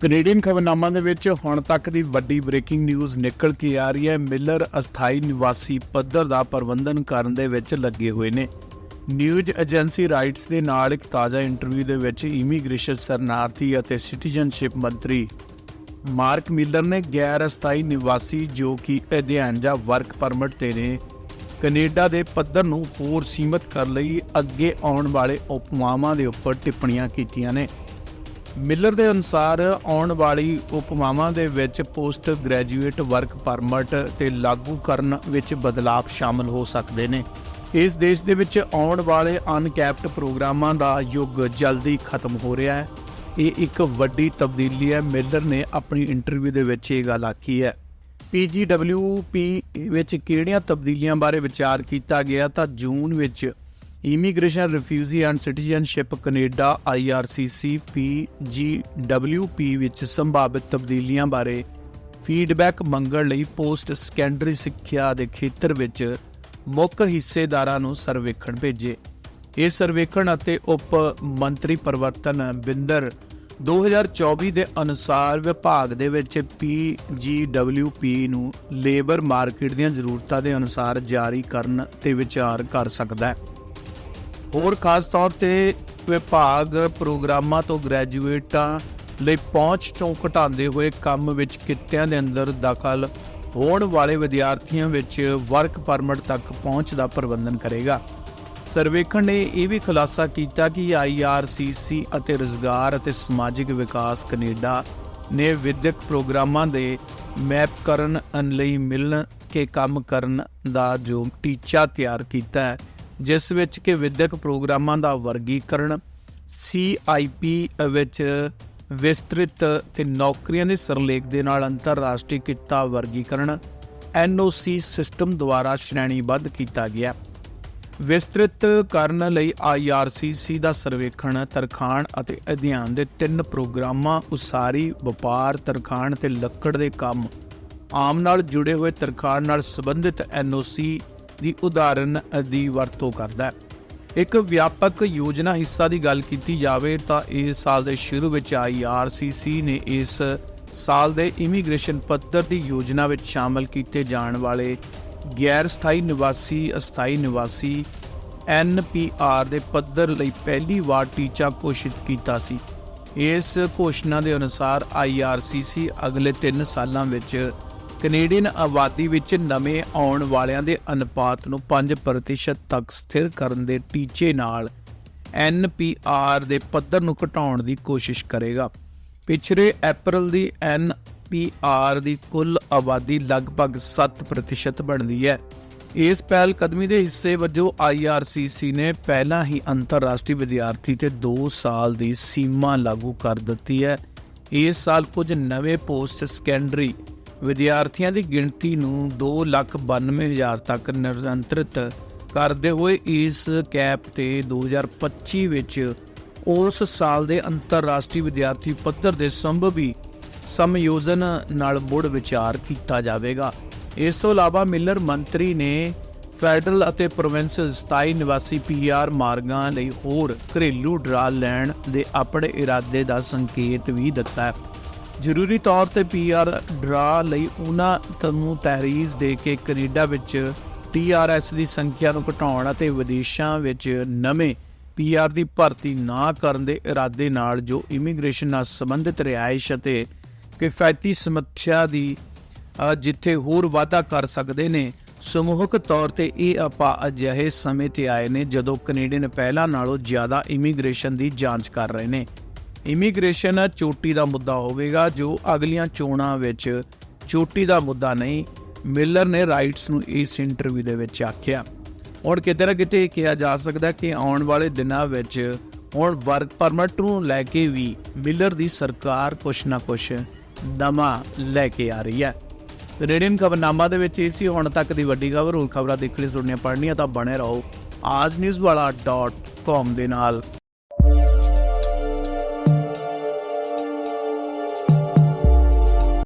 Canadian ਖਬਰਨਾਮਾ ਦੇ ਵਿੱਚ ਹੁਣ ਤੱਕ ਦੀ ਵੱਡੀ ਬ੍ਰੇਕਿੰਗ ਨਿਊਜ਼ ਨਿਕਲ ਕੇ ਆ ਰਹੀ ਹੈ। ਮਿਲਰ ਅਸਥਾਈ ਨਿਵਾਸੀ ਪੱਧਰ ਦਾ ਪ੍ਰਬੰਧਨ ਕਰਨ ਦੇ ਵਿੱਚ ਲੱਗੇ ਹੋਏ ਨੇ। ਨਿਊਜ਼ ਏਜੰਸੀ ਰਾਈਟਸ ਦੇ ਨਾਲ ਇੱਕ ਤਾਜ਼ਾ ਇੰਟਰਵਿਊ ਦੇ ਵਿੱਚ ਇਮੀਗ੍ਰੇਸ਼ਨ ਸ਼ਰਨਾਰਥੀ ਅਤੇ ਸਿਟੀਜ਼ਨਸ਼ਿਪ ਮੰਤਰੀ ਮਾਰਕ ਮਿਲਰ ਨੇ ਗੈਰ ਅਸਥਾਈ ਨਿਵਾਸੀ ਜੋ ਕਿ ਅਧਿਐਨ ਜਾਂ ਵਰਕ ਪਰਮਿਟ ਤੇ ਨੇ, ਕੈਨੇਡਾ ਦੇ ਪੱਧਰ ਨੂੰ ਹੋਰ ਸੀਮਤ ਕਰਨ ਲਈ ਅੱਗੇ ਆਉਣ ਵਾਲੇ ਉਪਮਾਵਾਂ ਦੇ ਉੱਪਰ ਟਿੱਪਣੀਆਂ ਕੀਤੀਆਂ ਨੇ। ਮਿਲਰ ਦੇ ਅਨੁਸਾਰ ਆਉਣ ਵਾਲੀ ਉਪਮਾਵਾਂ ਦੇ ਵਿੱਚ ਪੋਸਟ ਗ੍ਰੈਜੂਏਟ ਵਰਕ ਪਰਮਿਟ ਤੇ ਲਾਗੂ ਕਰਨ ਵਿੱਚ ਬਦਲਾਅ ਸ਼ਾਮਲ ਹੋ ਸਕਦੇ ਨੇ। ਇਸ ਦੇਸ਼ ਦੇ ਵਿੱਚ ਆਉਣ ਵਾਲੇ ਅਨਕੈਪਡ ਪ੍ਰੋਗਰਾਮਾਂ ਦਾ ਯੁੱਗ ਜਲਦੀ ਖਤਮ ਹੋ ਰਿਹਾ ਹੈ। ਇਹ ਇੱਕ ਵੱਡੀ ਤਬਦੀਲੀ ਹੈ ਮਿਲਰ ਨੇ ਆਪਣੀ ਇੰਟਰਵਿਊ ਦੇ ਵਿੱਚ ਇਹ ਗੱਲ ਆਖੀ ਹੈ। PGWP ਵਿੱਚ ਕਿਹੜੀਆਂ ਤਬਦੀਲੀਆਂ ਬਾਰੇ ਵਿਚਾਰ ਕੀਤਾ ਗਿਆ ਤਾਂ ਜੂਨ ਵਿੱਚ immigration refugee and citizenship Canada IRCC PGWP ਵਿੱਚ ਸੰਭਾਵਿਤ ਤਬਦੀਲੀਆਂ ਬਾਰੇ ਫੀਡਬੈਕ ਮੰਗਣ ਲਈ ਪੋਸਟ ਸੈਕੰਡਰੀ ਸਿੱਖਿਆ ਦੇ ਖੇਤਰ ਵਿੱਚ ਮੁੱਖ ਹਿੱਸੇਦਾਰਾਂ ਨੂੰ ਸਰਵੇਖਣ ਭੇਜੇ। ਇਹ ਸਰਵੇਖਣ ਅਤੇ ਉਪ ਮੰਤਰੀ ਪਰਿਵਰਤਨ ਬਿੰਦਰ 2024 ਦੇ ਅਨੁਸਾਰ ਵਿਭਾਗ ਦੇ ਵਿੱਚ PGWP ਨੂੰ ਲੇਬਰ ਮਾਰਕੀਟ ਦੀਆਂ ਜ਼ਰੂਰਤਾਂ ਦੇ ਅਨੁਸਾਰ ਜਾਰੀ ਕਰਨ ਤੇ ਵਿਚਾਰ ਕਰ ਸਕਦਾ ਹੈ। ਹੋਰ ਖਾਸ ਤੌਰ ਤੇ ਵਿਭਾਗ ਪ੍ਰੋਗਰਾਮਾਂ ਤੋਂ ਗ੍ਰੈਜੂਏਟਾਂ ਲਈ ਪਹੁੰਚ ਚੋਂ ਘਟਾਉਂਦੇ ਹੋਏ ਕੰਮ ਵਿੱਚ ਕਿੱਤਿਆਂ ਦੇ ਅੰਦਰ ਦਾਖਲ ਹੋਣ ਵਾਲੇ ਵਿਦਿਆਰਥੀਆਂ ਵਿੱਚ ਵਰਕ ਪਰਮਿਟ ਤੱਕ ਪਹੁੰਚ ਦਾ ਪ੍ਰਬੰਧਨ ਕਰੇਗਾ। ਸਰਵੇਖਣ ਨੇ ਇਹ ਵੀ ਖੁਲਾਸਾ ਕੀਤਾ ਕਿ IRCC ਅਤੇ ਰੁਜ਼ਗਾਰ ਅਤੇ ਸਮਾਜਿਕ ਵਿਕਾਸ ਕੈਨੇਡਾ ਨੇ ਵਿਦਿਅਕ ਪ੍ਰੋਗਰਾਮਾਂ ਦੇ ਮੈਪ ਕਰਨ ਲਈ ਮਿਲਣ ਕੇ ਕੰਮ ਕਰਨ ਦਾ ਜੋ ਟੀਚਾ ਤਿਆਰ ਕੀਤਾ ਹੈ। ਜਿਸ ਵਿੱਚ ਕਿ ਵਿਦਿਅਕ ਪ੍ਰੋਗਰਾਮਾਂ ਦਾ ਵਰਗੀਕਰਨ CIP ਵਿੱਚ ਵਿਸਤ੍ਰਿਤ ਤੇ ਨੌਕਰੀਆਂ ਦੇ ਸਰਲੇਖ ਦੇ ਨਾਲ ਅੰਤਰਰਾਸ਼ਟਰੀ ਕਿੱਤਾ ਵਰਗੀਕਰਨ NOC ਸਿਸਟਮ ਦੁਆਰਾ ਸ਼੍ਰੇਣੀਬੱਧ ਕੀਤਾ ਗਿਆ। ਵਿਸਤ੍ਰਿਤ ਕਰਨ ਲਈ IRCC ਦਾ ਸਰਵੇਖਣ, ਤਰਖਾਣ ਅਤੇ ਅਧਿਐਨ ਦੇ ਤਿੰਨ ਪ੍ਰੋਗਰਾਮਾਂ, ਉਸਾਰੀ, ਵਪਾਰ, ਤਰਖਾਣ ਤੇ ਲੱਕੜ ਦੇ ਕੰਮ, ਆਮ ਨਾਲ ਜੁੜੇ ਹੋਏ ਤਰਖਾਣ ਨਾਲ ਸੰਬੰਧਿਤ NOC ਦੀ ਉਦਾਹਰਨ ਦੀ ਵਰਤੋਂ ਕਰਦਾ ਹੈ। ਇੱਕ ਵਿਆਪਕ ਯੋਜਨਾ ਹਿੱਸਾ ਦੀ ਗੱਲ ਕੀਤੀ ਜਾਵੇ ਤਾਂ ਇਸ ਸਾਲ ਦੇ ਸ਼ੁਰੂ ਵਿੱਚ IRCC ਨੇ ਇਸ ਸਾਲ ਦੇ ਇਮੀਗ੍ਰੇਸ਼ਨ ਪੱਧਰ ਦੀ ਯੋਜਨਾ ਵਿੱਚ ਸ਼ਾਮਲ ਕੀਤੇ ਜਾਣ ਵਾਲੇ ਗੈਰ ਸਥਾਈ ਨਿਵਾਸੀ, ਅਸਥਾਈ ਨਿਵਾਸੀ NPR ਦੇ ਪੱਧਰ ਲਈ ਪਹਿਲੀ ਵਾਰ ਟੀਚਾ ਘੋਸ਼ਿਤ ਕੀਤਾ ਸੀ। ਇਸ ਘੋਸ਼ਣਾ ਦੇ ਅਨੁਸਾਰ IRCC ਅਗਲੇ 3 ਸਾਲਾਂ ਵਿੱਚ ਕੈਨੇਡੀਅਨ ਆਬਾਦੀ ਵਿੱਚ ਨਵੇਂ ਆਉਣ ਵਾਲਿਆਂ ਦੇ ਅਨੁਪਾਤ ਨੂੰ 5% ਤੱਕ ਸਥਿਰ ਕਰਨ ਦੇ ਟੀਚੇ ਨਾਲ NPR ਦੇ ਪੱਧਰ ਨੂੰ ਘਟਾਉਣ ਦੀ ਕੋਸ਼ਿਸ਼ ਕਰੇਗਾ। ਪਿਛਲੇ ਅਪ੍ਰੈਲ ਦੀ NPR ਦੀ ਕੁੱਲ ਆਬਾਦੀ ਲਗਭਗ 7% ਬਣਦੀ ਹੈ। ਇਸ ਪਹਿਲ ਕਦਮੀ ਦੇ ਹਿੱਸੇ ਵਜੋਂ IRCC ਨੇ ਪਹਿਲਾਂ ਹੀ ਅੰਤਰਰਾਸ਼ਟਰੀ ਵਿਦਿਆਰਥੀ ਤੇ 2 ਸਾਲ ਦੀ ਸੀਮਾ ਲਾਗੂ ਕਰ ਦਿੱਤੀ ਹੈ। ਇਸ ਸਾਲ ਕੁਝ ਨਵੇਂ ਪੋਸਟ ਸੈਕੰਡਰੀ ਵਿਦਿਆਰਥੀਆਂ ਦੀ ਗਿਣਤੀ ਨੂੰ 292000 ਤੱਕ ਨਿਰੰਤਰਿਤ ਕਰਦੇ ਹੋਏ ਇਸ ਕੈਪ ਤੇ 2025 ਵਿੱਚ ਉਸ ਸਾਲ ਦੇ ਅੰਤਰਰਾਸ਼ਟਰੀ ਵਿਦਿਆਰਥੀ ਪੱਧਰ ਦੇ ਸੰਭਵੀ ਸਮਯੋਜਨ ਨਾਲ ਮੁੜ ਵਿਚਾਰ ਕੀਤਾ ਜਾਵੇਗਾ। ਇਸ ਤੋਂ ਇਲਾਵਾ ਮਿਲਰ ਮੰਤਰੀ ਨੇ ਫੈਡਰਲ ਅਤੇ ਪ੍ਰੋਵਿੰਸ਼ਲ ਸਥਾਈ ਨਿਵਾਸੀ ਪੀਆਰ ਮਾਰਗਾਂ ਲਈ ਹੋਰ ਘਰੇਲੂ ਡਰਾ ਲੈਣ ਦੇ ਆਪਣੇ ਇਰਾਦੇ ਦਾ ਸੰਕੇਤ ਵੀ ਦਿੱਤਾ ਹੈ। ਜ਼ਰੂਰੀ ਤੌਰ ਤੇ ਪੀਆਰ ਡਰਾ ਲਈ ਉਹਨਾਂ ਨੂੰ ਤਹਿਰੀਜ਼ ਦੇ ਕੇ ਕੈਨੇਡਾ ਵਿੱਚ ਟੀਆਰਐਸ ਦੀ ਸੰਖਿਆ ਨੂੰ ਘਟਾਉਣ ਅਤੇ ਵਿਦੇਸ਼ਾਂ ਵਿੱਚ ਨਵੇਂ ਪੀਆਰ ਦੀ ਭਰਤੀ ਨਾ ਕਰਨ ਦੇ ਇਰਾਦੇ ਨਾਲ ਜੋ ਇਮੀਗ੍ਰੇਸ਼ਨ ਨਾਲ ਸੰਬੰਧਿਤ ਰਿਹਾਇਸ਼ ਅਤੇ ਕਿਫਾਇਤੀ ਸਮੱਸਿਆ ਦੀ ਜਿੱਥੇ ਹੋਰ ਵਾਧਾ ਕਰ ਸਕਦੇ ਨੇ, ਸਮੂਹਕ ਤੌਰ ਤੇ ਇਹ ਆਪਾਂ ਅਜਿਹੇ ਸਮੇਂ ਤੇ ਆਏ ਨੇ ਜਦੋਂ ਕੈਨੇਡੀਅਨ ਪਹਿਲਾਂ ਨਾਲੋਂ ਜ਼ਿਆਦਾ ਇਮੀਗ੍ਰੇਸ਼ਨ ਦੀ ਜਾਂਚ ਕਰ ਰਹੇ ਨੇ। ਇਮੀਗ੍ਰੇਸ਼ਨ ਚੋਟੀ ਦਾ ਮੁੱਦਾ ਹੋਵੇਗਾ, ਜੋ ਅਗਲੀਆਂ ਚੋਣਾਂ ਵਿੱਚ ਚੋਟੀ ਦਾ ਮੁੱਦਾ ਨਹੀਂ, ਮਿਲਰ ਨੇ ਰਾਈਟਸ ਨੂੰ ਇਸ ਇੰਟਰਵਿਊ ਦੇ ਵਿੱਚ ਆਖਿਆ। ਔਰ ਕਿਤੇ ਨਾ ਕਿਤੇ ਇਹ ਕਿਹਾ ਜਾ ਸਕਦਾ ਕਿ ਆਉਣ ਵਾਲੇ ਦਿਨਾਂ ਵਿੱਚ ਹੁਣ ਵਰਕ ਪਰਮਿਟ ਨੂੰ ਲੈ ਕੇ ਵੀ ਮਿਲਰ ਦੀ ਸਰਕਾਰ ਕੁਛ ਨਾ ਕੁਛ ਨਵਾਂ ਲੈ ਕੇ ਆ ਰਹੀ ਹੈ। ਰੇਡੀਅਨ ਖਬਰਨਾਮਾ ਦੇ ਵਿੱਚ ਇਸੀ ਹੁਣ ਤੱਕ ਦੀ ਵੱਡੀ ਖਬਰ ਹੋਰ ਖਬਰਾਂ ਦੇਖਣੀ ਸੁਣਨੀਆਂ ਪੜ੍ਹਨੀਆਂ ਤਾਂ ਬਣੇ ਰਹੋ। ਆਜ ਨਿਊਜ਼ ਵਾਲਾ .com ਦੇ ਨਾਲ।